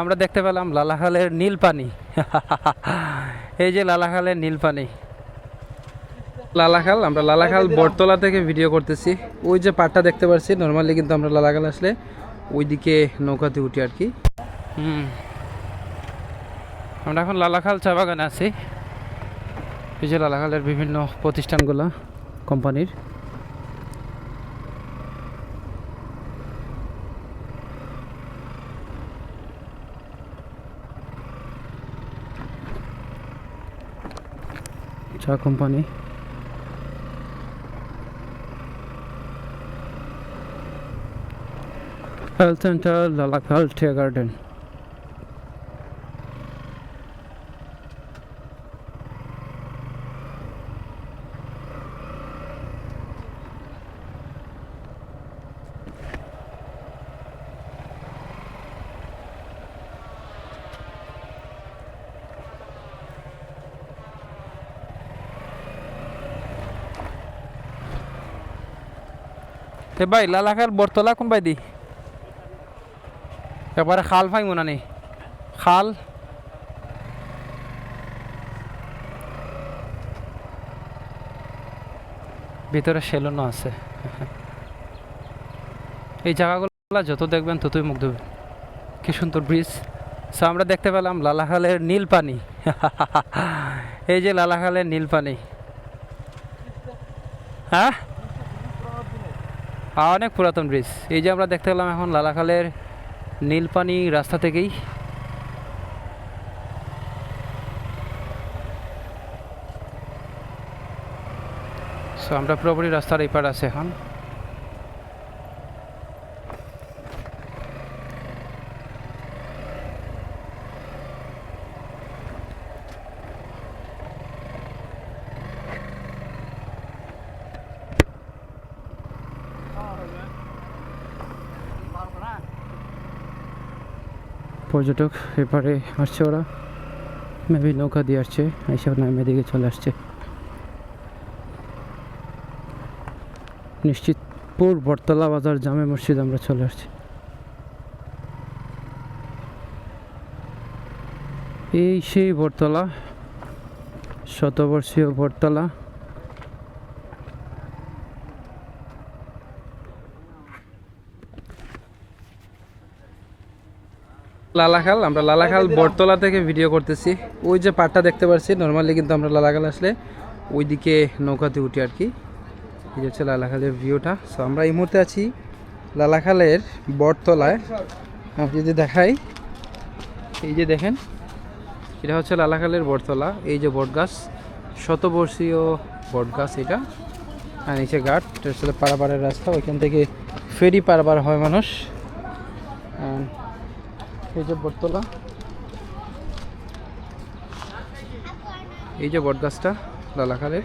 আমরা দেখতে পেলাম লালাখালের নীল পানি এই যে লালাখালের নীল পানি লালাখাল, আমরা লালাখাল বটতলা থেকে ভিডিও করতেছি। ওই যে পাটটা দেখতে পাচ্ছি নর্মালি কিন্তু আমরা লালাখাল আসলে ওইদিকে নৌকাতে উঠি আর কি। হুম। আমরা এখন লালাখাল চা বাগানে আছি। এই যে লালাখালের বিভিন্ন প্রতিষ্ঠানগুলো, কোম্পানির। চা কোম্পানি হেলথ সেন্টার লালাখাল টিয়া গার্ডেন ভাই লালাখাল বরতলা কোন বাই দি? এবারে খাল ফাই মনে নেই খাল। ভিতরে সেলুনও আছে। এই জায়গাগুলো যত দেখবেন ততই মুগ্ধ। কি সুন্দর ব্রিজ সো আমরা দেখতে পেলাম লালাখালের নীল পানি। এই যে লালাখালের নীল পানি। হ্যাঁ? অনেক পুরাতন ব্রিজ এই যে আমরা দেখতে পেলাম এখন লালাখালের নীলপানি রাস্তা থেকেই। সো আমরা পুরোপুরি রাস্তার এই পার আছে এখন। পর্যটক এপারে আসছে ওরা। মেবি নৌকা দিয়ে আসছে এইসব নামে দিকে চলে আসছে। নিশ্চিতপুর বটতলা বাজার জামে মসজিদ আমরা চলে আসছি। এই সেই বটতলা, শতবর্ষীয় বটতলা। লালাখাল আমরা লালাখাল বটতলা থেকে ভিডিও করতেছি। ওই যে পাটটা দেখতে পাচ্ছি নর্মালি কিন্তু আমরা লালাখাল আসলে ওইদিকে নৌকাতে উঠি আর কি। এই যে হচ্ছে লালাখালের ভিউটা সো আমরা এই মুহূর্তে আছি লালাখালের বটতলায়। আমি যদি দেখাই এই যে দেখেন এটা হচ্ছে লালাখালের বটতলা। এই যে বট গাছ শতবর্ষীয় বট গাছ এটা। আর নিচে ঘাট এটা হচ্ছে পারাপারের রাস্তা। ওইখান থেকে ফেরি পারাবার হয় মানুষ। এই যে বটতলা। এই যে বটগাছটা লালাখালের।